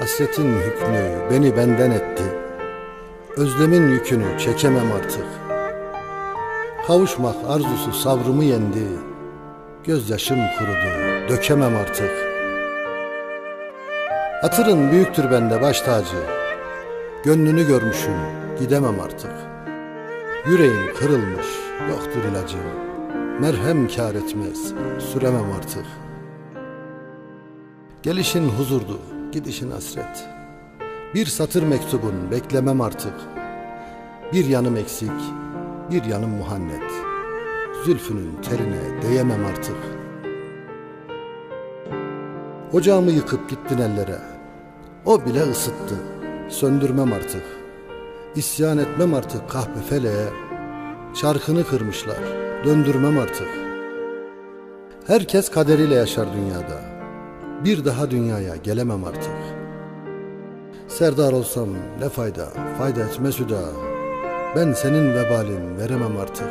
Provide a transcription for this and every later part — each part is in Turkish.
Hasretin hükmü beni benden etti. Özlemin yükünü çekemem artık. Kavuşmak arzusu sabrımı yendi. Gözyaşım kurudu, dökemem artık. Hatırın büyüktür bende baş tacı. Gönlünü görmüşüm, gidemem artık. Yüreğim kırılmış, yoktur ilacı. Merhem kar etmez, süremem artık. Gelişin huzurdu, gidişin hasret. Bir satır mektubun beklemem artık. Bir yanım eksik, bir yanım muhannet. Zülfünün terine değemem artık. Ocağımı yıkıp gittin ellere. O bile ısıttı, söndürmem artık. İsyan etmem artık kahpefeleğe. Çarkını kırmışlar, döndürmem artık. Herkes kaderiyle yaşar dünyada. Bir daha dünyaya gelemem artık. Serdar olsam ne fayda, fayda etmez hüda. Ben senin vebalin veremem artık.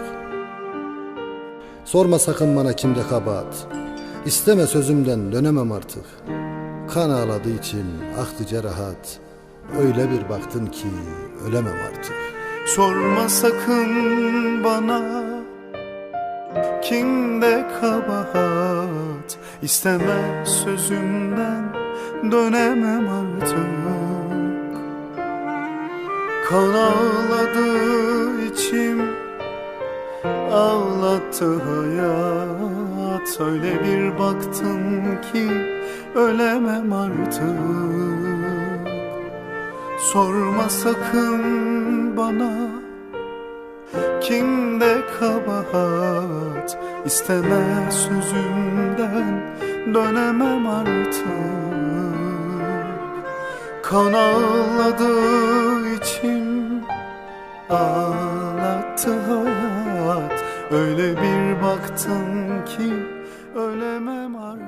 Sorma sakın bana kimde kabahat. İsteme sözümden dönemem artık. Kan ağladı içim, aktı cerahat. Öyle bir baktın ki ölemem artık. Sorma sakın bana Kimde kabahat. İsteme sözümden Dönemem artık. Kan ağladı içim Ağlattı hayat. Öyle bir baktım ki Ölemem artık. Sorma sakın bana Kimde kabahat İsteme sözümden Dönemem artık. Kan ağladı içim Ağlattı hayat. Öyle bir baktım ki Ölemem artık